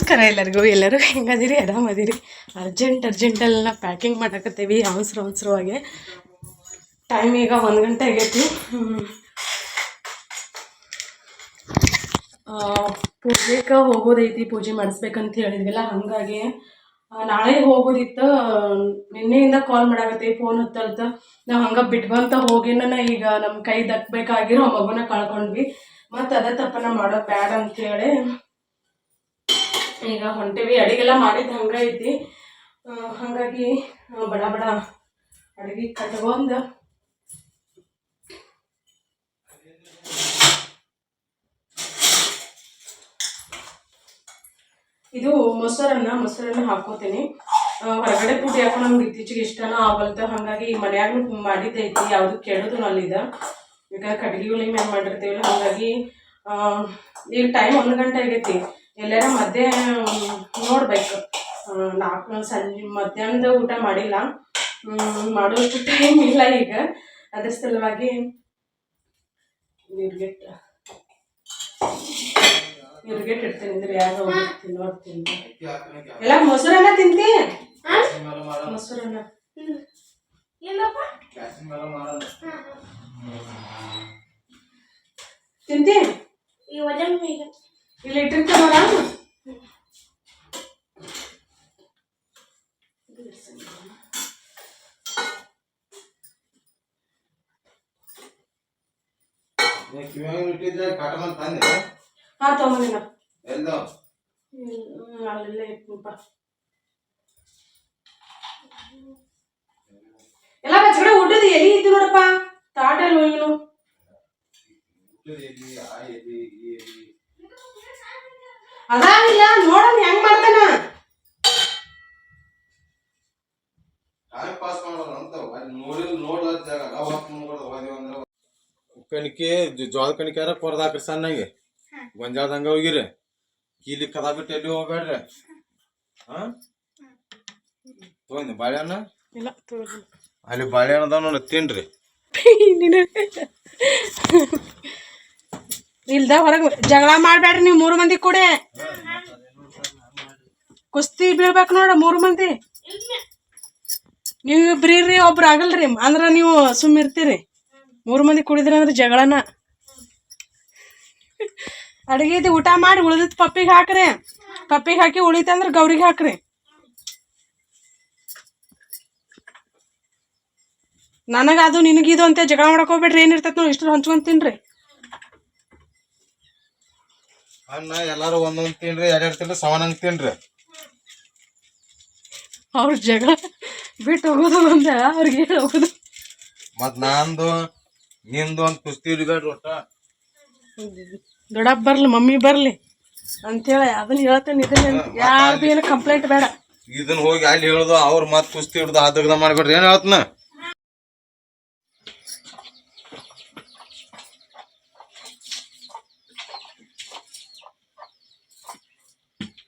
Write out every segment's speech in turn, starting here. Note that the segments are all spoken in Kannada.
ನಮಸ್ಕಾರ ಎಲ್ಲರಿಗೂ. ಎಲ್ಲರೂ ಹೆಂಗದಿರಿ? ಆರಾಮದಿರಿ? Urgent ಅರ್ಜೆಂಟೆಲ್ಲ packing ಮಾಡಾಕತ್ತೀವಿ. ಅವಸರ, ಅವಸರವಾಗಿ. ಟೈಮ್ ಈಗ ಒಂದು ಗಂಟೆ ಆಗೈತಿ. ಪೂಜೆಗೆ ಹೋಗೋದೈತಿ. ಪೂಜೆ ಮಾಡಿಸ್ಬೇಕಂತ ಹೇಳಿದ್ವಿಲ್ಲ, ಹಾಗಾಗಿ. ನಾಳೆ ಹೋಗೋದಿತ್ತು. ನಿನ್ನೆಯಿಂದ ಕಾಲ್ ಮಾಡಾಕತ್ತೀವಿ ಫೋನ್ ಹತ್ತಲ್ತ. ನಾವು ಹಂಗೆ ಬಿಟ್ಬಂತ ಹೋಗಿನ ಈಗ ನಮ್ಮ ಕೈ ದಕ್ಬೇಕಾಗಿರೋ ಮಗುನ ಕಳ್ಕೊಂಡ್ವಿ. ಮತ್ತು ಅದೇ ತಪ್ಪನ ಮಾಡೋದು ಬ್ಯಾಡ ಅಂತೇಳಿ ಈಗ ಹೊಂಟೇವಿ, ಅಡಿಗೆಲ್ಲ ಮಾಡಿದ್ದು ಹಂಗೆ ಐತಿ. ಹಾಗಾಗಿ ಬಡ ಬಡ ಅಡಿಗೆ ಕಟ್ಕೊಂಡು. ಇದು ಮೊಸರನ್ನ ಮೊಸರನ್ನ ಹಾಕೋತೀನಿ. ಹೊರಗಡೆ ಫುಡ್ ಯಾಕೋ ನಮ್ಗೆ ಇತ್ತೀಚೆಗೆ ಇಷ್ಟನ ಆಗಲ್ತ ಹಾಗಾಗಿ ಮನೆಯಾಗ್ಲೂ ಮಾಡಿದ್ದೈತಿ ಯಾವುದು ಕೆಡೋದು ನಲ್ಲಿದ ಈಗ. ಕಟ್ಗೆಗಳು ಮೇಲೆ ಮಾಡಿರ್ತೀವಲ್ಲ, ಹಾಗಾಗಿ ಈಗ ಟೈಮ್ ಒಂದು ಗಂಟೆ ಆಗೈತಿ. ಎಲ್ಲಾರ ಮಧ್ಯೆ ನೋಡಬೇಕು. ನಾಲ್ಕು ಸಂಜೆ ಮಧ್ಯಾಹ್ನದ ಊಟ ಮಾಡಿಲ್ಲ. ಮಾಡೋಷ್ಟು ಟೈಮ್ ಇಲ್ಲ ಈಗ. ಅದ್ರ ಸಲುವಾಗಿ ನಿರ್ಗೆಟ್ ನಿರ್ಗೆಟ್ ಇಡ್ತೀನಿ ಅಂದ್ರೆ ಯಾರು ನೋಡ್ತೀನಿ ಎಲ್ಲ ಮೊಸರನ್ನ ತಿಂತಿ? ಮೊಸರನ್ನ. ತಿಂತಿ? ಇಲ್ಲಿ ಇಟ್ಟಿರ್ತಾರ ಇಟ್ಟಿದ್ರೆ ಕಟಮನ್ ತಂದೆ ಹಾ ತಗೊಂಬಂದಿನ ಎಲ್ಲೋ ಹ್ಮ್ ಅಲ್ಲೆಲ್ಲ ಇಟ್ನಪ್ಪ ಎಲ್ಲ ಬಚ್ಕಡೆ ಊಟದ ಎಲಿ ಇತ್ತು ನೋಡಪ್ಪ ತಾಟಲ್ಲಿ ಹೋಗಿನು ಎಲ್ಲಿ ಆ ಎಲ್ಲಿ ಈ ಎಲ್ಲಿ ಅದಾಗಿಲ್ಲ ನೋಡೋಣ ಹೆಂಗ್ ಮಾಡ್ತಾನ ಟೈಮ್ ಪಾಸ್ ಮಾಡೋರು ಅಂತ ಅಲ್ಲಿ ನೋಡಿಲ್ಲ ನೋಡ್ಲ ಜಾಗ ಅವತ್ತು ನೋಡೋದು ಹೆಂಗ್ ಮಾಡ್ತಾನ. ಕಣಿಕೆ ಜೋಳದ ಕಣಿಕಾರ ಕೊರ್ದಾಕ್ರಿ ಸಣ್ಣಗೆ? ಗೊಂಜಾಳದಂಗ ಹೋಗಿರಿ. ಕೀಲಿ ಕದ ಬಿಟ್ಟು ಎಲ್ಲಿ ಹೋಗ್ಬೇಡ್ರಿ. ಹಾ? ತೊಗೊಂಡಿ ಬಾಳೆಹಣ್ಣ? ಅಲ್ಲಿ ಬಾಳೆಹಣ್ಣು ಅದಾವ ನೋಡಿ ತಿನ್ರಿ. ಇಲ್ದ ಹೊರಗೆ ಜಗಳ ಮಾಡ್ಬೇಡ್ರಿ ನೀವು ಮೂರು ಮಂದಿ ಕೂಡೆ. ಕುಸ್ತಿ ಬೀಳ್ಬೇಕು ನೋಡ ಮೂರು ಮಂದಿ. ನೀವು ಇಬ್ರು ಇರ್ರಿ ಒಬ್ರು ಆಗಲ್ರಿ. ಅಂದ್ರ ನೀವು ಸುಮ್ಮ ಇರ್ತೀರಿ. ಮೂರು ಮಂದಿ ಕುಡಿದ್ರಿ ಅಂದ್ರೆ ಜಗಳನ. ಅಡಿಗೆ ಇದು ಊಟ ಮಾಡಿ ಉಳಿದಿದ್ ಪಪ್ಪಿಗೆ ಹಾಕ್ರಿ. ಪಪ್ಪಿಗೆ ಹಾಕಿ ಉಳಿತಂದ್ರೆ ಗೌರಿಗೆ ಹಾಕ್ರಿ. ನನಗ ಅದು ನಿನಗಿದು ಅಂತ ಜಗಳ ಮಾಡಕ್ ಹೋಗ್ಬೇಡ್ರಿ. ಏನಿರ್ತೈತೆ ನೋಡಿ ಇಷ್ಟು ಹಂಚ್ಕೊಂಡ್ ತಿನ್ರಿ. ಅನ್ನ ಎಲ್ಲಾರು ಒಂದೊಂದ್ ತಿನ್ರಿ ಎರಡೆರಡು ತಿನ್ರಿ ಸಮಾನ ತಿನ್ರಿ. ಅವ್ರ ಜಗಳ ಬಿಟ್ಟು ಹೋಗೋದು ಒಂದ ಅವ್ರಿಗೆ ಹೋಗೋದು. ಮತ್ ನಂದು ನಿಂದು ಒಂದು ಕುಸ್ತಿ ಹಿಡಿಬೇಡ್ರಿ ಒಟ್ಟ. ದೊಡ್ಡಪ್ಪ ಬರ್ಲಿ ಮಮ್ಮಿ ಬರ್ಲಿ. ಅಂತೇಳಿ ಅದನ್ನ ಹೇಳ್ತೇನೆ ಇದನ್ನ. ಯಾರ್ದು ಏನು ಕಂಪ್ಲೇಂಟ್ ಬೇಡ. ಇದನ್ನ ಹೋಗಿ ಅಲ್ಲಿ ಹೇಳುದು ಅವ್ರ ಮತ್ ಕುಸ್ತಿ ಹಿಡ್ದು ಅದಗ್ದ ಮಾಡ್ಬೇಡ್ರಿ. ಏನ್ ಹೇಳ್ತನ?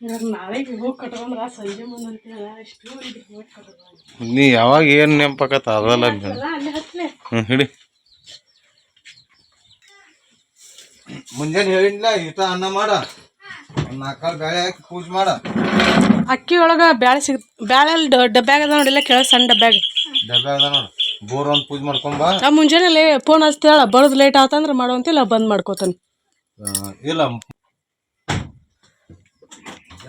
ಇವ್ರ್ ನಾಳೆಗೆ ಹೋಗಿ ಕಟ್ಕೊಂಡ್ರ ಸಂಜೆ ಮುಂದೆ ಅಂತೇಳಿ ಎಷ್ಟು ಹೋಗಿ ಕಟ್ಕೊಂಡು ನೀ ಯಾವಾಗ ಏನ್ ನೆಂಪಕತ್ತ ಅದಲ್ಲ ಅಲ್ಲ ಹಿಡಿ. ಮುಂಜಾನೆ ಹೇಳಿಲ್ಲ ಈತ ಅನ್ನ ಮಾಡ. ನಾಲ್ಕಾಳು ಬೇಳೆ ಹಾಕಿ ಪೂಜೆ ಮಾಡ. ಅಕ್ಕಿ ಒಳಗ ಬ್ಯಾಳೆ ಸಿಗ್ ಬ್ಯಾಳೆ ಡಬ್ಬ್ಯಾಗ ಅದ ನೋಡಿಲ್ಲ ಕೆಳಗೆ ಸಣ್ಣ ಡಬ್ಬ್ಯಾಗ ಡಬ್ಬೆ ಅದ ನೋಡು. ಬೋರ್ ಒಂದ್ ಪೂಜೆ ಮಾಡ್ಕೊಂಬ ನಾ ಮುಂಜಾನೆ ಫೋನ್ ಹಚ್ತೇಳ ಬರೋದು ಲೇಟ್ ಆತಂದ್ರೆ ಮಾಡುವಂತಿಲ್ಲ ಬಂದ್ ಮಾಡ್ಕೋತಾನೆ. ಇಲ್ಲ.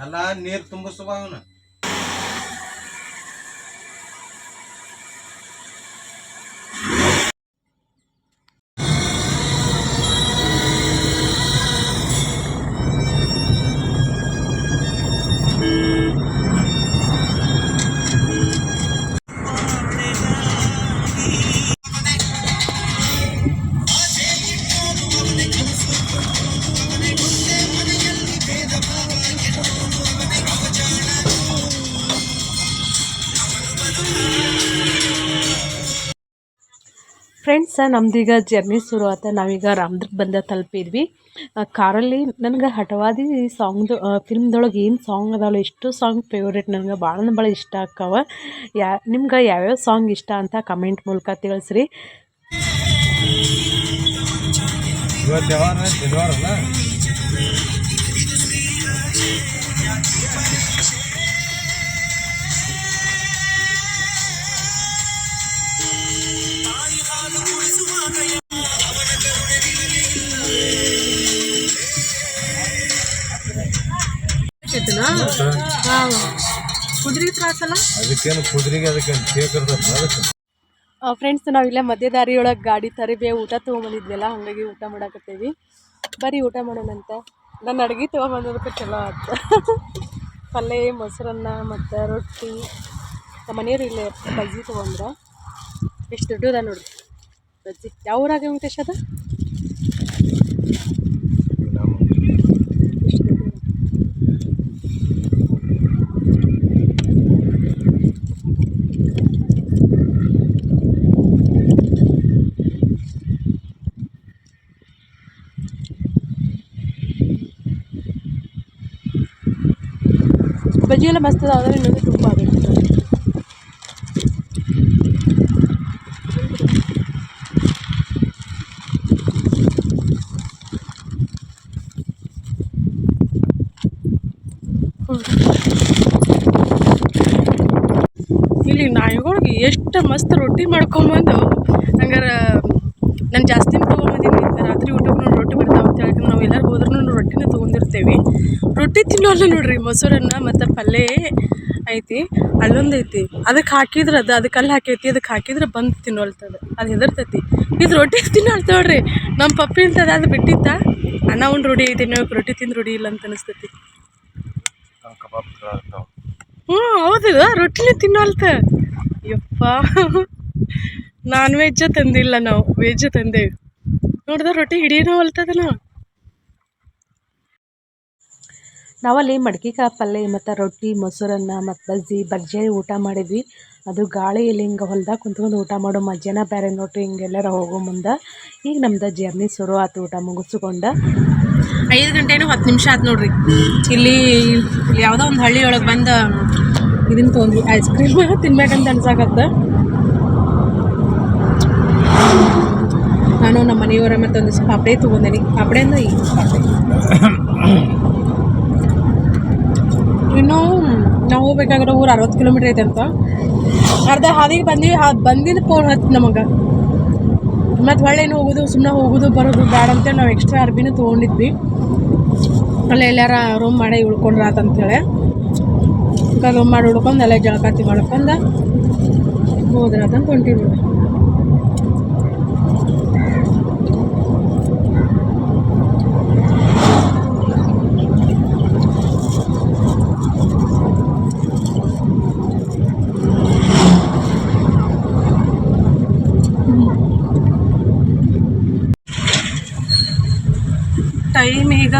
ಎಲ್ಲ ನೀರ್ ತುಂಬಿಸುವ ಅವನು. ಫ್ರೆಂಡ್ಸ ನಮ್ದೀಗ ಜರ್ನಿ ಶುರು ಆತ. ನಾವೀಗ ರಾಮದುರ್ಗ ಬಂದ ತಲುಪಿದ್ವಿ. ಕಾರಲ್ಲಿ ನನಗೆ ಹಠವಾದಿ ಸಾಂಗ್ದು ಫಿಲ್ಮ್ದೊಳಗೆ ಏನು ಸಾಂಗ್ ಅದಾವಲ್ಲ ಎಷ್ಟು ಸಾಂಗ್ ಫೇವ್ರೇಟ್ ನನಗೆ ಭಾಳ ಭಾಳ ಇಷ್ಟ ಆಕ್ಕವ. ಯಾ, ನಿಮ್ಗೆ ಯಾವ್ಯಾವ ಸಾಂಗ್ ಇಷ್ಟ ಅಂತ ಕಮೆಂಟ್ ಮೂಲಕ ತಿಳಿಸ್ರಿ. ತ್ರಾಸಲ್ಲ ಅದಕ್ಕೇನು ಕುದುರೆಗೆ ಅದಕ್ಕೇನು ಅದಕ್ಕೆ? ಫ್ರೆಂಡ್ಸ್ ನಾವು ಇಲ್ಲೇ ಮಧ್ಯ ದಾರಿಯೊಳಗೆ ಗಾಡಿ ತರಿಬೇ ಊಟ ತೊಗೊಂಬಂದಿದ್ವಲ್ಲ ಹಾಗಾಗಿ ಊಟ ಮಾಡಾಕತ್ತೇವಿ. ಬರೀ ಊಟ ಮಾಡೋಣಂತ. ನನ್ನ ಅಡ್ಗೆ ತೊಗೊಂಬಂದದಕ್ಕೆ ಚಲೋ ಆಯ್ತು ಪಲ್ಯ ಮೊಸರನ್ನ ಮತ್ತು ರೊಟ್ಟಿ. ನಮ್ಮ ಮನೆಯವ್ರು ಇಲ್ಲೇ ಬಜ್ಜಿ ತೊಗೊಂಡ್ರ. ಎಷ್ಟು ದೊಡ್ಡದ ಅದ ನೋಡ್ರಿ. ಬಜ್ಜಿ ಯಾವ ಊರಾಗ ವೆಂಕಟೇಶ್ ಅದ ಎಷ್ಟು ದೊಡ್ಡ ಬಜ್ಜಿ ಎಲ್ಲ ಮಸ್ತ್ ಅದಾವ ಇನ್ನೊಂದು ತುಪ್ಪ ಆಗಬೇಕು ಇಲ್ಲಿ ನಾಯಿಗಳಿಗೆ ಎಷ್ಟು ಮಸ್ತ್ ರೊಟ್ಟಿ ಮಾಡ್ಕೊಂಬಂದು. ಹಂಗಾರ ನಾನು ಜಾಸ್ತಿ ತೊಗೊಂಬಂದಿನಿ. ರಾತ್ರಿ ಊಟಕ್ಕೆ ನೋಡಿ ರೊಟ್ಟಿ ಬರ್ತಾವೆ ಅಂತ ಹೇಳಿ ನಾವು ಎಲ್ಲರೂ ಹೋದ್ರೂ ರೊಟ್ಟಿನ ತೊಗೊಂಡಿರ್ತೇವೆ. ರೊಟ್ಟಿ ತಿನ್ನೋಲ್ಲ ನೋಡ್ರಿ ಮೊಸರನ್ನ ಮತ್ತು ಪಲ್ಯ ಐತಿ ಅಲ್ಲೊಂದು ಐತಿ. ಅದಕ್ಕೆ ಹಾಕಿದ್ರೆ ಅದು ಅದಕ್ಕೆ ಅಲ್ಲಿ ಹಾಕೈತಿ ಅದಕ್ಕೆ ಹಾಕಿದ್ರೆ ಬಂದು ತಿನ್ನೋಲ್ತದೆ ಅದು ಹೆದರ್ತೈತಿ. ಇದು ರೊಟ್ಟಿ ತಿನ್ನೋಲ್ತ ನೋಡ್ರಿ. ನಮ್ಮ ಪಪ್ಪಿ ಅಂತದ ಅದು ಬಿಟ್ಟಿತ್ತ ಅನ್ನ ಉಂಡು ರೂಢಿ ಐತಿ ನೀವು ರೊಟ್ಟಿ ತಿಂದು ರೂಢಿ ಇಲ್ಲ ಅಂತ ಅನಿಸ್ತೈತಿ. ಹ್ಞೂ ಹೌದು ರೊಟ್ಟಿನೇ ತಿನ್ನೋಲ್ತ. ಯಪ್ಪ. ನಾನ್ ವೆಜ್ ತಂದಿಲ್ಲ ನಾವು. ವೆಜ್ ತಂದೇವು ನೋಡ್ದ ರೊಟ್ಟಿ ಹಿಡಿಯೋನೋ ಹೊಲ್ತದನ ನಾವಲ್ಲಿ ಮಡ್ಕಿಕಾಯಿ ಪಲ್ಯ ಮತ್ತು ರೊಟ್ಟಿ, ಮೊಸರನ್ನ ಮತ್ತು ಬಜ್ಜಿ ಬಜ್ಜಿ ಊಟ ಮಾಡಿದ್ವಿ. ಅದು ಗಾಳಿಯಲ್ಲಿ ಹಿಂಗೆ ಹೊಲ್ದಾಗ ಕುಂತ್ಕೊಂಡು ಊಟ ಮಾಡೋ ಮಜ್ಜನ ಬೇರೆ ನೋಡ್ರಿ ಹಿಂಗೆಲ್ಲರ ಹೋಗೋ ಮುಂದೆ. ಈಗ ನಮ್ದು ಜರ್ನಿ ಶುರು ಆತು, ಊಟ ಮುಗಿಸ್ಕೊಂಡು. ಐದು ಗಂಟೆನೂ ಹತ್ತು ನಿಮಿಷ ಆಯ್ತು ನೋಡ್ರಿ. ಇಲ್ಲಿ ಯಾವುದೋ ಒಂದು ಹಳ್ಳಿ ಒಳಗ್ ಬಂದು ಇದನ್ನ ತೊಗೊಂಡ್ವಿ. ಐಸ್ ಕ್ರೀಮ್ ತಿನ್ಬೇಕಂತ ಅನ್ಸಾಕತ್ತ. ನಾನು ನಮ್ಮ ಮನೆಯವರ ಮತ್ತೆ ಒಂದು ಪಾಪಡೆ ತೊಗೊಂಡೇನಿ. ಅಂದ್ರೆ ಈ ಪಾಪಡೆ ಇನ್ನು ನಾವು ಹೋಗ್ಬೇಕಾಗಿರೋ ಊರು ಅರವತ್ತು ಕಿಲೋಮೀಟ್ರ್ ಐತೆ ಅಂತ. ಅರ್ಧ ಹಾದಿಗೆ ಬಂದೀವಿ. ಬಂದಿದ್ದು ಫೋನ್ ಹತ್ತು ನಮಗೆ. ಮತ್ತು ಏನು ಹೋಗೋದು ಸುಮ್ಮನೆ ಹೋಗೋದು, ಬರೋದು ಬೇಡ ಅಂತೇಳಿ ನಾವು ಎಕ್ಸ್ಟ್ರಾ ಅರ್ಬಿನೂ ತೊಗೊಂಡಿದ್ವಿ. ಅಲ್ಲೇ ಎಲ್ಲಾರ ರೂಮ್ ಮಾಡಿ ಉಳ್ಕೊಂಡ್ರ ರೂಮ್ ಮಾಡಿ ಉಳ್ಕೊಂಡು ಅಲ್ಲೇ ಜಳಕಾತಿ ಮಾಡ್ಕೊಂಡು ಹೋದ್ರಾತಂತ ಹೊಂಟೀವಿ ನೋಡಿ ಟೈಮ್ ಈಗ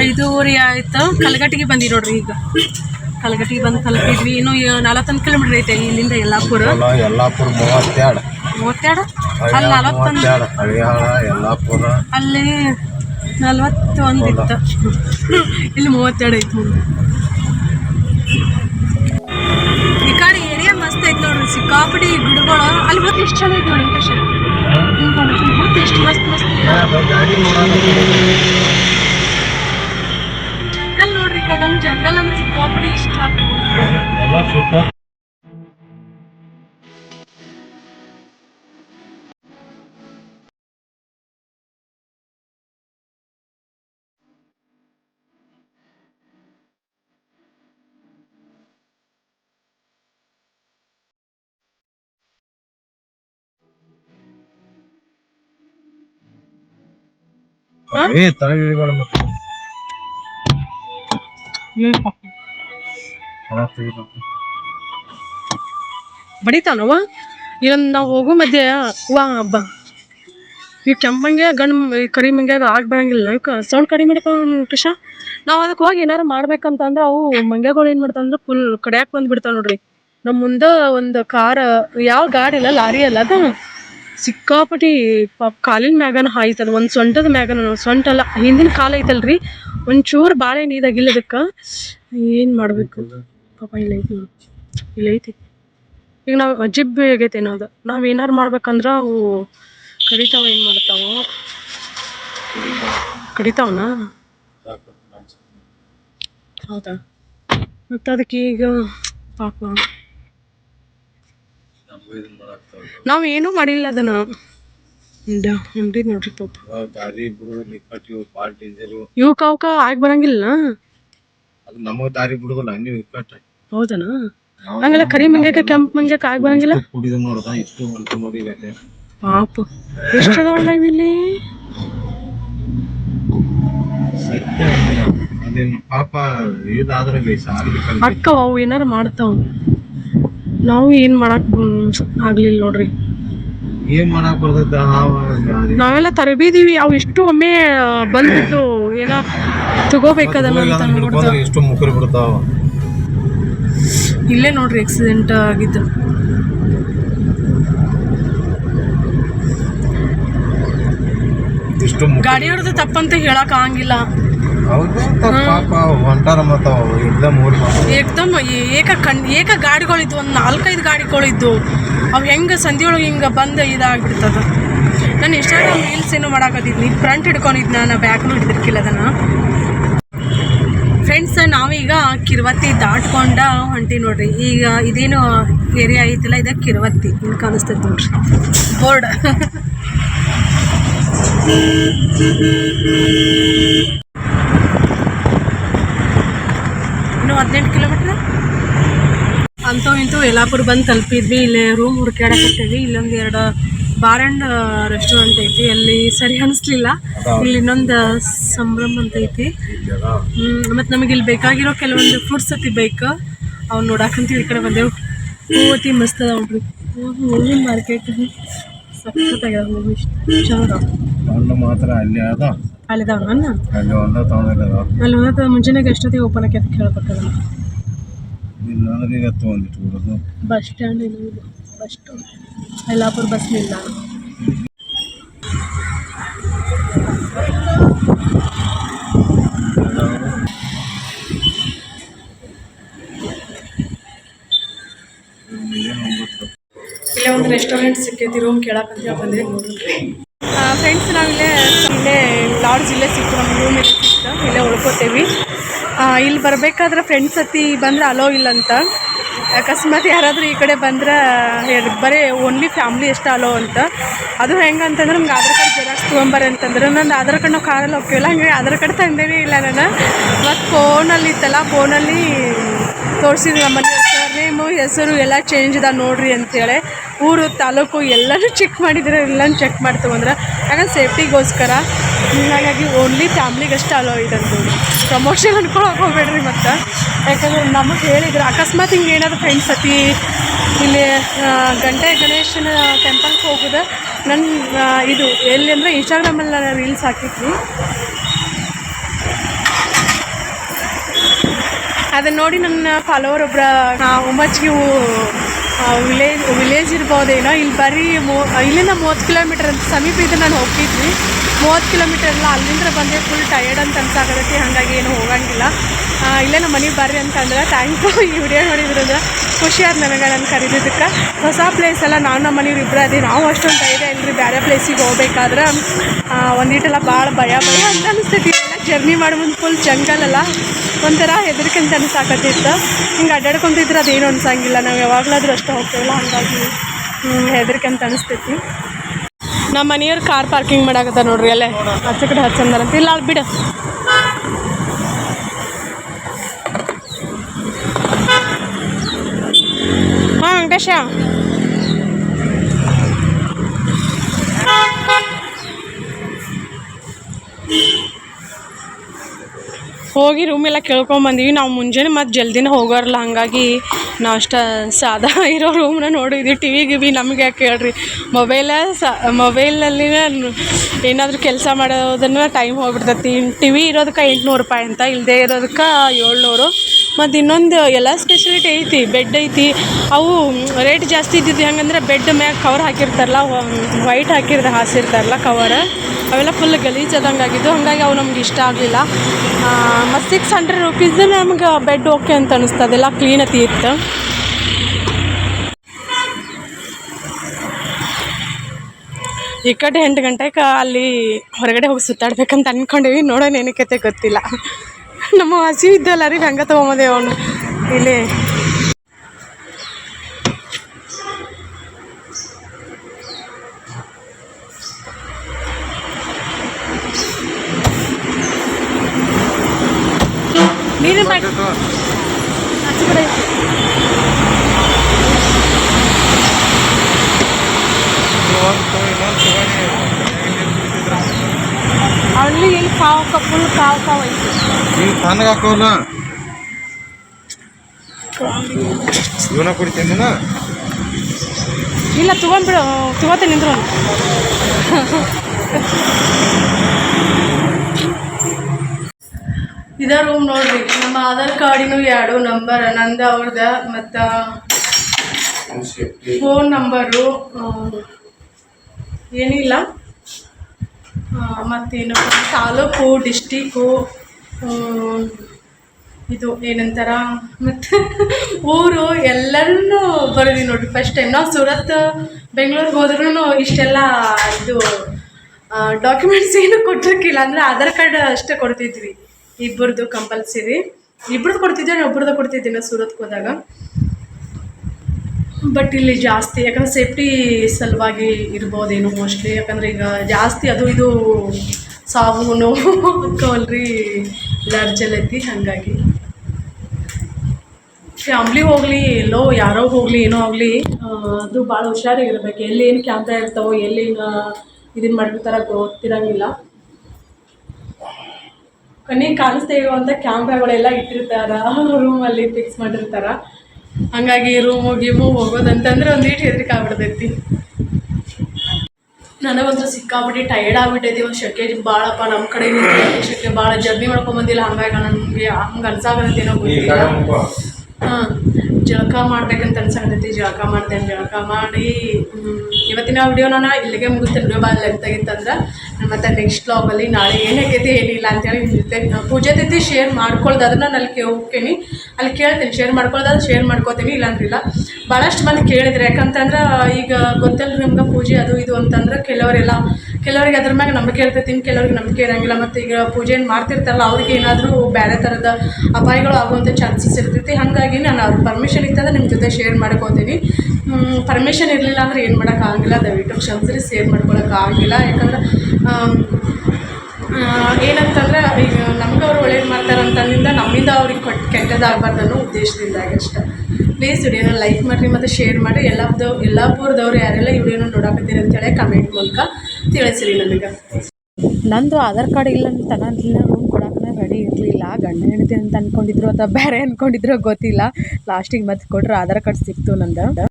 ಐದೂವರೆ ಆಯ್ತು. ಕಲಗಟ್ಟಿಗೆ ಬಂದಿ ನೋಡ್ರಿ ಈಗ. ಕಲ್ಗಟ್ಟಿಗೆ ಬಂದು ತಲುಪಿದ್ವಿ ಇನ್ನು ನಲವತ್ತೊಂದು ಕಿಲೋಮೀಟರ್ ಐತೆ ಇಲ್ಲಿಂದ ಯಲ್ಲಾಪುರ. ಯಲ್ಲಾಪುರ ಮೂವತ್ತೆರಡು. ಮೂವತ್ತೆರಡು? ಅಲ್ಲಿ ನಲವತ್ತೊಂದು ಯಲ್ಲಾಪುರ. ಅಲ್ಲಿ ನಲ್ವತ್ತೊಂದು ಇತ್ತು ಇಲ್ಲಿ ಮೂವತ್ತೆರಡು ಐತಿ ಮುಂದೆ ಈ ಕಡೆ ಏರಿಯಾ ಮಸ್ತ್ ಐತೆ ನೋಡ್ರಿ. ಸಿಕ್ಕಾಪಡಿ ಗಿಡಗಳು. ಅಲ್ಲಿ ಮತ್ತೆ ಎಷ್ಟು ಚೆನ್ನಾಗಿ ನೋಡಿ ಇಂಟ್ರೆಸ್ಟ್ ಮತ್ತೆ ಎಷ್ಟು ಮಸ್ತ್ ಮಸ್ತ್ ನೋಡ್ರಿ ಈ ಕಡೆ ನಮ್ಗೆ ಜಂಗಲ್ ಅಂದ್ರೆ ಸಿಕ್ಕಾಪಟ್ಟಿ ಇಷ್ಟ ಎಲ್ಲ ಸುತ್ತ ಏ ತಲೆ ಇಳಿಬೇಡ ಮತ್ತೆ ಹಣ ತೆಗಿಬೇಕು ಬಡಿತಾನವ ಇದನ್ನ ನಾವು ಹೋಗೋ ಮಧ್ಯೆ ವಾ ಹಬ್ಬ ಈ ಕೆಂಪಂಗೆ ಗಂಡು ಕರಿ ಮಂಗ್ಯಾಗ ಆಗ ಸೌಂಡ್ ಕಡಿಮೆ ಮಾಡ್ಕೊಂಡು ಕೃಷ ನಾವು ಅದಕ್ಕೆ ಹೋಗಿ ಏನಾರು ಮಾಡ್ಬೇಕಂತಂದ್ರೆ ಅವು ಮಂಗ್ಯಗಳು ಏನು ಮಾಡ್ತಾವಂದ್ರೆ ಫುಲ್ ಕಡ್ಯಾಕ್ ಬಂದ್ಬಿಡ್ತಾವ ನೋಡ್ರಿ. ನಮ್ಮ ಮುಂದೆ ಒಂದು ಕಾರ್, ಯಾವ ಗಾಡಿ ಇಲ್ಲ, ಲಾರಿ ಅಲ್ಲ ಅದು ಸಿಕ್ಕಾಪಟ್ಟಿ ಪಾಪ ಕಾಲಿನ ಮ್ಯಾಗನ ಹಾಯ್ತದ ಒಂದು ಸೊಂಟದ ಮ್ಯಾಗನ ಸೊಂಟ ಅಲ್ಲ, ಹಿಂದಿನ ಕಾಲ ಐತಲ್ರಿ. ಒಂಚೂರು ಬಾಳೆ ನೀದಾಗಿಲ್ಲ ಅದಕ್ಕೆ. ಏನು ಮಾಡಬೇಕು? ಪಾಪ ಇಲ್ಲ ಐತಿ ನೋಡು. ಇಲ್ಲ ಐತಿ. ಈಗ ನಾವು ಅಜಿಬ್ ಆಗೈತೆ ಅನ್ನೋದು ನಾವು ಏನಾರು ಮಾಡ್ಬೇಕಂದ್ರೆ ಅವು ಕಡಿತಾವ, ಏನು ಮಾಡ್ತಾವ? ಕಡಿತಾವನ? ಹೌದಾ? ಮತ್ತು ಅದಕ್ಕೆ ಈಗ ಪಾಪ. ನಾವು ಏನೂ ಮಾಡಿಲ್ಲ ಅದನ್ನ. ಹಿಂಡಿ ನೋಡ್ರಿ ಪಾಪ. ದಾರಿ ಬಿಡೋದು ನಿಕ್ಕಟ್ಟಿವು ಭಾಳ ಡೇಂಜರು ಇವಕ್ಕೆ ಅವಕ್ಕ ಆಗಿ ಬರಂಗಿಲ್ಲ. ಅದು ನಮಗೆ ದಾರಿ ಬಿಡೋದಿಲ್ಲ ನೀವು ನಿಕ್ಕಟ್ಟ ಹೌದನ? ಹಂಗಲ್ಲ ಕರಿ ಮಂಗ್ಯಾಕ ಕೆಂಪು ಮಂಗ್ಯಾಕ ಆಗಿ ಬರಂಗಿಲ್ಲ? ಕುಡಿದು ನೋಡ್ದ ಇಷ್ಟು ಹೊಲ್ತು ನೋಡಿ ಪಾಪ. ಎಷ್ಟು ಅದಾವಲ್ಲ ಇಲ್ಲಿ ಅದೇನು ಪಾಪ ಇದಾದ್ರೆ ಸಾರಿಗೆ ಅಕ್ಕ ಅವು ಏನಾರ ಮಾಡ್ತಾವ. ನಾವು ಏನು ಮಾಡಕ್ ಆಗಲಿಲ್ಲ ನೋಡ್ರಿ. ಏನ್ ಮಾಡಕ್ ಬರ್ತೈತ ನಾವೆಲ್ಲ ತರಬೇದಿವಿ ಅವು ಎಷ್ಟು ಒಮ್ಮೆ ಬಂದ್ಬಿಟ್ಟು ಏನ ತಗೋಬೇಕದನ್ನ ಎಷ್ಟು ಮುಖರಿ ಬಿಡ್ತಾವ? ಇಲ್ಲೇ ನೋಡ್ರಿ ಆಕ್ಸಿಡೆಂಟ್ ಆಗಿದ್ದು. ಗಾಡಿಯವ್ರದ್ದು ತಪ್ಪಂತ ಹೇಳಕ್ ಆಗಂಗಿಲ್ಲ. ಏಕ್ದಮ್ ಏಕ ಕಣ್ ಏಕ ಗಾಡಿಗಳಿದ್ವು ಒಂದು ನಾಲ್ಕೈದು ಗಾಡಿಗಳಿದ್ವು ಅವು ಹೆಂಗೆ ಸಂಧಿಯೊಳಗೆ ಹಿಂಗೆ ಬಂದು ಇದಾಗ್ಬಿಡ್ತದ. ನಾನು ಇನ್ಸ್ಟಾಗ್ರಾಮ್ ರೀಲ್ಸ್ ಏನು ಮಾಡಾಕತ್ತಿದ್ನಿ. ಫ್ರಂಟ್ ಹಿಡ್ಕೊಂಡಿದ್ನ ನಾ ಬ್ಯಾಕ್ನು ಹಿಡ್ದಿರ್ಕಿಲ್ಲ ಅದನ್ನು. ಫ್ರೆಂಡ್ಸ್ ನಾವೀಗ ಕಿರುವತ್ತಿ ದಾಟ್ಕೊಂಡ ಹೊಂಟಿ ನೋಡ್ರಿ. ಈಗ ಇದೇನು ಏರಿಯಾ ಐತಿಲ್ಲ, ಇದ ಕಿರ್ವತ್ತಿ. ಇಲ್ಲಿ ಕಾಣಿಸ್ತೈತೆ ನೋಡ್ರಿ. ಬೋರ್ಡ್ ಇನ್ನು ಹದಿನೆಂಟು ಕಿಲೋಮೀಟ್ರ್? ಅಂತೂ ಇಂತೂ ಯಲ್ಲಾಪುರ ಬಂದು ತಲುಪಿದ್ವಿ ಇಲ್ಲಿ ರೂಮ್ ಹುಡ್ಕ್ಯಾಡಕತ್ತೇವಿ ಇಲ್ಲೊಂದು ಎರಡು ಬಾರ್ ಆ್ಯಂಡ್ ರೆಸ್ಟೋರೆಂಟ್ ಐತಿ ಅಲ್ಲಿ ಸರಿ ಅನಿಸ್ಲಿಲ್ಲ. ಇಲ್ಲಿ ಇನ್ನೊಂದು ಸಂಭ್ರಮ ಅಂತ ಐತಿ. ಮತ್ತು ನಮಗೆ ಇಲ್ಲಿ ಬೇಕಾಗಿರೋ ಕೆಲವೊಂದು ಫ್ರೂಟ್ಸ್ ಅತಿ ಬೇಕು ಅವ್ನು ನೋಡಾಕಂತೀವಿ ಈ ಕಡೆ ಬಂದೆವು. ಹೂವತಿ ಮಸ್ತ್ ಅದಾವ ನೋಡ್ರಿ ಹೂವಿನ ಮಾರ್ಕೆಟ್ ಸಖತ್ತಾಗ್ಯಾವ ಇಷ್ಟು ಹಣ್ಣು ಮಾತ್ರ ಅಲ್ಲೇ ಅದ? ಅಲ್ಲಿದಾವ ನನ್ನ? ಅಲ್ಲಿ ಒಂದ ತಗೊಂಡಿಲ್ಲ ಅಲ್ಲಿ ಒಂದೊತ್ತು ಮುಂಜಾನೆಗೆ ಎಷ್ಟೊತ್ತಿಗೆ ಓಪನ್ ಆಕೈತೆ ಕೇಳ್ಬೇಕಲ್ಲ ಇಲ್ಲ ಅಂದ್ರೆ ಈಗ ತಗೊಂಡಿಟ್ಟು ಬಿಡೋದು ಬಸ್ ಸ್ಟ್ಯಾಂಡ್ ಏನು ಬಸ್ ಸ್ಟಾಂಡ್ ಯಲ್ಲಾಪುರ ಬಸ್ ನಿಲ್ದಾಣ ಇಲ್ಲೇ ಒಂದು ರೆಸ್ಟೋರೆಂಟ್ ಸಿಕ್ಕೈತಿ ರೂಮ್ ಕೇಳಕ್ಕಂತ ಬಂದ್ವಿ ನೋಡ್ರಿ. ಫ್ರೆಂಡ್ಸ್ ನಾವಿಲ್ಲೇ ಇಲ್ಲೇ ಲಾಡ್ಜ್ ಇಲ್ಲೇ ಸಿಕ್ತು ನಮ್ಮ ರೂಮ್ ಇಲ್ಲೇ ಸಿಕ್ತು, ಇಲ್ಲೇ ಉಳ್ಕೋತೇವಿ. ಇಲ್ಲಿ ಬರಬೇಕಾದ್ರೆ ಫ್ರೆಂಡ್ಸ್ ಹತ್ತಿ ಬಂದ್ರೆ ಅಲೋ ಇಲ್ಲ ಅಂತ. ಅಕಸ್ಮಾತ್ ಯಾರಾದರೂ ಈ ಕಡೆ ಬಂದ್ರೆ ಬರೀ ಓನ್ಲಿ ಫ್ಯಾಮ್ಲಿ ಎಷ್ಟು ಅಲೋ ಅಂತ. ಅದು ಹೆಂಗೆ ಅಂತಂದ್ರೆ ನಮ್ಗೆ ಆಧಾರ್ ಕಾರ್ಡ್ ಜೆರಾಕ್ಸ್ ತೊಗೊಂಬರ್ರಿ ಅಂತಂದ್ರೆ ನಂದು ಆಧಾರ್ ಕಾರ್ಡ್ ನಾವು ಕಾರಲ್ಲಿ ಹೋಗ್ತೀವಲ್ಲ ಹಂಗೆ ಆಧಾರ್ ಕಾರ್ಡ್ ತಂದೇನೇ ಇಲ್ಲ ನಾನು. ಮತ್ತು ಫೋನಲ್ಲಿ ಇತ್ತಲ್ಲ ಫೋನಲ್ಲಿ ತೋರಿಸಿದ್ವಿ ನಮ್ಮ ಮನೆ ನೇಮು, ಹೆಸರು ಎಲ್ಲ ಚೇಂಜ್ ಇದೆ ನೋಡ್ರಿ ಅಂತೇಳಿ. ಊರು ತಾಲೂಕು ಎಲ್ಲನೂ ಚೆಕ್ ಮಾಡಿದ್ರೆ ಎಲ್ಲನೂ ಚೆಕ್ ಮಾಡ್ತೀವಿ ಅಂದ್ರೆ. ಯಾಕಂದ್ರೆ ಸೇಫ್ಟಿಗೋಸ್ಕರ ಹಾಗಾಗಿ ಓನ್ಲಿ ಫ್ಯಾಮ್ಲಿಗೆ ಅಷ್ಟು ಅಲೋ ಇದಂತ ಪ್ರಮೋಷನ್ ಅನ್ಕೊಳಕ್ಕೆ ಹೋಗ್ಬೇಡ್ರಿ ಮತ್ತು. ಯಾಕಂದ್ರೆ ನಮಗೆ ಹೇಳಿದ್ರು ಅಕಸ್ಮಾತ್ ಹಿಂಗೆ ಏನಾದ್ರು ಫ್ರೆಂಡ್ಸ್ ಸತಿ ಇಲ್ಲಿ ಗಂಟೆ ಗಣೇಶನ ಟೆಂಪಲ್ಗೆ ಹೋಗೋದು. ನನ್ನ ಇದು ಎಲ್ಲಿ ಅಂದರೆ ಇನ್ಸ್ಟಾಗ್ರಾಮಲ್ಲಿ ನಾನು ರೀಲ್ಸ್ ಹಾಕಿದ್ವಿ. ಅದನ್ನ ನೋಡಿ ನನ್ನ ಫಾಲೋವರ್ ಒಬ್ಬರ ಉಮ್ಮಚ್ಚಿಗೆ ವಿಲೇಜ್ ವಿಲೇಜ್ ಇರ್ಬೋದೇನೋ, ಇಲ್ಲಿ ಬರೀ ಮೂ, ಇಲ್ಲಿಂದ ಮೂವತ್ತು ಕಿಲೋಮೀಟರ್ ಅಂತ ಸಮೀಪ ಇದೆ ನಾನು ಹೋಗ್ತಿದ್ವಿ. ಮೂವತ್ತು ಕಿಲೋಮೀಟರ್ ಎಲ್ಲ ಅಲ್ಲಿಂದ ಬಂದೆ ಫುಲ್ ಟಯರ್ಡ್ ಅಂತ ಅನ್ಸಾಗತ್ತೆ, ಹಾಗಾಗಿ ಏನು ಹೋಗಂಗಿಲ್ಲ. ಇಲ್ಲೇ ನಮ್ಮ ಮನೆಗೆ ಬರ್ರಿ ಅಂತಂದ್ರೆ ಥ್ಯಾಂಕ್ ಯು ಈ ವಿಡಿಯೋ ನೋಡಿದ್ರಿಂದ ಖುಷಿ ಆದ್ ನನಗೆ ನಾನು ಕರೀದಿದ್ದಕ್ಕೆ ಹೊಸ ಪ್ಲೇಸ್ ಎಲ್ಲ ನಾವು ನಮ್ಮ ಮನೆಯವ್ರು ಇಬ್ಬರು ಅದೇ ನಾವು ಅಷ್ಟೊಂದು ಧೈರ್ಯ ಇಲ್ಲರಿ ಬೇರೆ ಪ್ಲೇಸಿಗೆ ಹೋಗ್ಬೇಕಾದ್ರೆ. ಒಂದಿಟ್ಟೆಲ್ಲ ಭಾಳ ಭಯ ಭಯ ಅಂತ ಅನಿಸ್ತೈತಿ. ಜರ್ನಿ ಮಾಡೋ ಫುಲ್ ಜಂಗಲ್ ಅಲ್ಲ. ಒಂಥರ ಹೆದರ್ಕಂತ ಅನ್ಸಾಕತ್ತಿತ್ತು ಹಿಂಗೆ ಅಡ್ಡಾಡ್ಕೊಂತಿದ್ರೆ ಅದೇನು ಅನ್ಸಂಗಿಲ್ಲ. ನಾವು ಯಾವಾಗಲಾದ್ರೂ ಅಷ್ಟು ಹೋಗ್ತೇವಲ್ಲ, ಹಾಗಾಗಿ ಹೆದರಿಕೆ ಅಂತ ಅನಿಸ್ತೈತಿ ನಮ್ಮ ಮನೆಯವ್ರು ಕಾರ್ ಪಾರ್ಕಿಂಗ್ ಮಾಡಾಕತ್ತ ನೋಡ್ರಿ, ಅಲ್ಲೇ. ಹಚ್ಚ ಕಡೆ ಹಚ್ಚಂದಾರಂತ ಇಲ್ಲ ಅಲ್ಲಿ ಬಿಡು. ಹಾಂ, ವೆಂಕಟೇಶ. ಹೋಗಿ ರೂಮೆಲ್ಲ ಕೇಳ್ಕೊಂಬಂದೀವಿ ನಾವು ಮುಂಜಾನೆ ಮತ್ತು ಜಲ್ದಿನ ಹೋಗೋರಲ್ಲ ಹಾಗಾಗಿ ನಾವು ಅಷ್ಟು ಸಾದಾ ಇರೋ ರೂಮ್ನ ನೋಡಿದ್ವಿ. ಟಿ ವಿ ಗಿವಿ ನಮಗೆ ಯಾಕೆ ಹೇಳ್ರಿ? ಮೊಬೈಲ ಸ ಮೊಬೈಲಲ್ಲಿ ಏನಾದರೂ ಕೆಲಸ ಮಾಡೋದನ್ನು ಟೈಮ್ ಹೋಗ್ಬಿಡ್ತೈತಿ. ಟಿ ವಿ ಇರೋದಕ್ಕೆ ಎಂಟುನೂರು ರೂಪಾಯಿ ಅಂತ ಇಲ್ಲದೆ ಇರೋದಕ್ಕೆ ಏಳ್ನೂರು. ಮತ್ತು ಇನ್ನೊಂದು ಎಲ್ಲ ಸ್ಪೆಷಲಿಟಿ ಐತಿ ಬೆಡ್ ಐತಿ. ಅವು ರೇಟ್ ಜಾಸ್ತಿ ಇದ್ದಿದ್ದು ಹೆಂಗಂದ್ರೆ ಬೆಡ್ ಮ್ಯಾಗ ಕವರ್ ಹಾಕಿರ್ತಾರಲ್ಲ ವೈಟ್ ಹಾಕಿರ್ದ ಹಾಸಿರ್ತಾರಲ್ಲ ಕವರ್ ಅವೆಲ್ಲ ಫುಲ್ ಗಲೀಜ್ ಆದಂಗೆ ಆಗಿದ್ದು, ಹಾಗಾಗಿ ಅವು ನಮ್ಗೆ ಇಷ್ಟ ಆಗಲಿಲ್ಲ. ಮತ್ತು ಸಿಕ್ಸ್ ಹಂಡ್ರೆಡ್ ರುಪೀಸ್ ನಮ್ಗೆ ಬೆಡ್ ಓಕೆ ಅಂತ ಅನ್ನಿಸ್ತು ಎಲ್ಲ ಕ್ಲೀನತಿ ಇತ್ತು. ಈ ಕಡೆ ಎಂಟು ಗಂಟೆಗೆ ಅಲ್ಲಿ ಹೊರಗಡೆ ಹೋಗಿ ಸುತ್ತಾಡ್ಬೇಕಂತ ಅಂದ್ಕೊಂಡಿವಿ ನೋಡೋಣ ಏನಕ್ಕೆ ಗೊತ್ತಿಲ್ಲ. ನಮ್ಮ ಹಸಿ ಇದ್ದಲ್ಲ ರೀ ಹಂಗೆ ತೊಗೊಂಬಂದೆ ಅವನು ಇಲ್ಲಿ ಐತಿ. ಅಲ್ಲಿ ಇಲ್ಲಿ ಕಾವು ಕಪ್ಪು ಕಾವು ಕಾವು ಐತಿ ತಣ್ಣಗೆ ಹಾಕೋಲ್ಲ. ಇವನ ಕುಡಿತೀನಿ ಇಲ್ಲ ತಗೊಂಡ್ಬಿಡು ತಗೋತೀನಿ ನಿಂದ್ರು. ಇದ ರೂಮ್ ನೋಡ್ರಿ. ನಮ್ಮ ಆಧಾರ್ ಕಾರ್ಡಿನ ಎರಡು ನಂಬರ್ ನಂದ ಅವ್ರದ ಮತ್ತು ಫೋನ್ ನಂಬರು ಏನಿಲ್ಲ. ಮತ್ತೇನು? ತಾಲೂಕು ಡಿಸ್ಟಿಕ್ಕು ಇದು ಏನಂತಾರ? ಮತ್ತು ಊರು ಎಲ್ಲರನ್ನೂ ಬರೋದಿ ನೋಡ್ರಿ ಫಸ್ಟ್ ಟೈಮ್ ನಾವು ಸೂರತ್, ಬೆಂಗಳೂರಿಗೆ ಹೋದ್ರೂ ಇಷ್ಟೆಲ್ಲ ಇದು ಡಾಕ್ಯುಮೆಂಟ್ಸ್ ಏನು ಕೊಟ್ಟಿರ್ಕಿಲ್ಲ. ಅಂದರೆ ಆಧಾರ್ ಕಾರ್ಡ್ ಅಷ್ಟೇ ಕೊಡ್ತಿದ್ವಿ. ಇಬ್ಬರದು ಕಂಪಲ್ಸರಿ ಇಬ್ರದ್ದು ಕೊಡ್ತಿದ್ದೆ ಒಬ್ರದ್ದು ಕೊಡ್ತಿದ್ದೆ ನಾವು ಸೂರತ್ಗೆ ಹೋದಾಗ. ಬಟ್ ಇಲ್ಲಿ ಜಾಸ್ತಿ, ಯಾಕಂದ್ರೆ ಸೇಫ್ಟಿ ಸಲುವಾಗಿ ಇರ್ಬೋದೇನು ಮೋಸ್ಟ್ಲಿ ಯಾಕಂದ್ರೆ ಈಗ ಜಾಸ್ತಿ ಅದು ಇದು ಸಾವು, ನೋವು ಲರ್ಜಲ್ ಐತಿ ಹಾಗಾಗಿ ಫ್ಯಾಮ್ಲಿ ಹೋಗಲಿ, ಎಲ್ಲೋ ಯಾರೋ ಹೋಗಲಿ, ಏನೋ ಆಗಲಿ ಅದು ಭಾಳ ಹುಷಾರಾಗಿರ್ಬೇಕು ಎಲ್ಲಿ ಏನ್ ಕ್ಯಾಮ್ರಾ ಇರ್ತಾವೋ, ಎಲ್ಲಿ ಇದನ್ನು ಮಾಡಿರ್ತಾರ ಗೊತ್ತಿರಂಗಿಲ್ಲ. ಕಣ್ಣಿಗೆ ಕಾಣಿಸ್ತಾ ಇರುವಂಥ ಕ್ಯಾಮ್ರಾಗಳೆಲ್ಲ ಇಟ್ಟಿರ್ತಾರ ರೂಮಲ್ಲಿ ಫಿಕ್ಸ್ ಮಾಡಿರ್ತಾರ. ಹಂಗಾಗಿ ರೂಮು ಗಿಮು ಹೋಗೋದಂತಂದ್ರೆ ಒಂದು ಈಟ್ ಹೆದರಿಕೆ ಆಗ್ಬಿಡ್ತೈತಿ. ನನಗಂತೂ ಸಿಕ್ಕಾಬಿಟ್ಟು ಟೈರ್ಡ್ ಆಗಿಬಿಟ್ಟೈತಿ ಒಂದು ಶೆಕೆ ಭಾಳಪ್ಪ ನಮ್ಮ ಕಡೆ ಶೆಕೆ ಭಾಳ ಜರ್ನಿ ಮಾಡ್ಕೊಂಬಂದಿಲ್ಲ ಹಂಗಾಗಿ ನನಗೆ ಹಂಗೆ ಅನ್ಸಾಗತ್ತೇನೋ ಗೊತ್ತಿಲ್ಲ. ಹಾಂ ಜಳಕ ಮಾಡ್ಬೇಕಂತ ಅನ್ಸಾಗತ್ತೈತಿ ಜಳಕ ಮಾಡ್ತೇನೆ ಜಳಕ ಮಾಡಿ ಇವತ್ತಿನ ವಿಡಿಯೋ ನಾನು ಇಲ್ಲಿಗೆ ಮುಗಿಸ್ತೇನೆ. ವಿಡಿಯೋ ಬಾಲ್ ಲೆಂತ್ ಆಗಿತ್ತಂದ್ರೆ ಮತ್ತೆ ನೆಕ್ಸ್ಟ್ ವ್ಲಾಗಲ್ಲಿ ನಾಳೆ ಏನು ಆಗೈತಿ, ಏನಿಲ್ಲ ಅಂತೇಳಿ ಪೂಜೆ ತಿಥಿ ಶೇರ್ ಮಾಡ್ಕೊಳ್ದು ಅದನ್ನ ನಾನು ಅಲ್ಲಿ ಹೋಗ್ತೀನಿ ಅಲ್ಲಿ ಕೇಳ್ತೀನಿ. ಶೇರ್ ಮಾಡ್ಕೊಳ್ಳೋದಾದ್ರೆ ಶೇರ್ ಮಾಡ್ಕೋತೀನಿ, ಇಲ್ಲಾಂದ್ರಿಲ್ಲ. ಭಾಳಷ್ಟು ಮಂದಿ ಕೇಳಿದ್ರು. ಯಾಕಂತಂದ್ರೆ ಈಗ ಗೊತ್ತಲ್ಲ ನಿಮ್ಗೆ ಪೂಜೆ ಅದು ಇದು ಅಂತಂದ್ರೆ ಕೆಲವರೆಲ್ಲ ಕೆಲವರಿಗೆ ಅದ್ರ ಮ್ಯಾಗ ನಂಬಿಕೆ ಇರ್ತೈತಿ, ಇನ್ನು ಕೆಲವ್ರಿಗೆ ನಂಬಿಕೆ ಇರೋಂಗಿಲ್ಲ. ಮತ್ತು ಈಗ ಪೂಜೆ ಏನು ಮಾಡ್ತಿರ್ತಾರಲ್ಲ, ಅವ್ರಿಗೆ ಏನಾದರೂ ಬೇರೆ ಥರದ ಅಪಾಯಗಳು ಆಗುವಂಥ ಚಾನ್ಸಸ್ ಇರ್ತೈತಿ. ಹಾಗಾಗಿ ನಾನು ಅವ್ರ ಪರ್ಮಿಷನ್ ಇತ್ತಂದ್ರೆ ನಿಮ್ಮ ಜೊತೆ ಶೇರ್ ಮಾಡ್ಕೋತೀನಿ. ಪರ್ಮಿಷನ್ ಇರಲಿಲ್ಲ ಅಂದ್ರೆ ಏನು ಮಾಡೋಕ್ಕಾಗಿಲ್ಲ ದಯವಿಟ್ಟು ಕ್ಷಮಿಸ್ರಿ ಶೇರ್ ಮಾಡ್ಕೊಳಕ್ಕಾಗಿಲ್ಲ ಯಾಕಂದ್ರೆ ಏನಂತಂದ್ರೆ, ಈಗ ನಮ್ಗೆ ಅವ್ರು ಒಳ್ಳೇದು ಮಾಡ್ತಾರೆ ನಮ್ಮಿಂದ ಅವ್ರಿಗೆ ಕೊಟ್ಟು ಕೆಟ್ಟದಾಗಬಾರ್ದು ಅನ್ನೋ ಉದ್ದೇಶದಿಂದ ಅಷ್ಟೇ ಪ್ಲೀಸ್ ವಿಡಿಯೋನ ಲೈಕ್ ಮಾಡಿರಿ, ಮತ್ತು ಶೇರ್ ಮಾಡಿ ಎಲ್ಲ ಎಲ್ಲಾಪುರದವ್ರು ಯಾರೆಲ್ಲ ಈ ವಿಡಿಯೋನ ನೋಡಕತ್ತೀರಿ ಅಂತೇಳಿ ಕಮೆಂಟ್ ಮೂಲಕ. ತಿಳಿಸಿರಿ ನನಗೆ. ನಂದು ಆಧಾರ್ ಕಾರ್ಡ್ ಇಲ್ಲ ಅಂತ ಅನ್ನೋದಿಲ್ಲ ರೂಮ್ ಕೊಡಕ್ಕೆ ರೆಡಿ ಇರಲಿಲ್ಲ, ಗಂಡ ಹೆಂಡತಿ ಅಂತ ಅಂದ್ಕೊಂಡಿದ್ರು ಅಥವಾ ಬೇರೆ ಅನ್ಕೊಂಡಿದ್ರು ಗೊತ್ತಿಲ್ಲ. ಲಾಸ್ಟಿಗೆ ಮತ್ತೆ ಕೊಟ್ರೆ, ಆಧಾರ್ ಕಾರ್ಡ್ ಸಿಕ್ತು ನಂದು.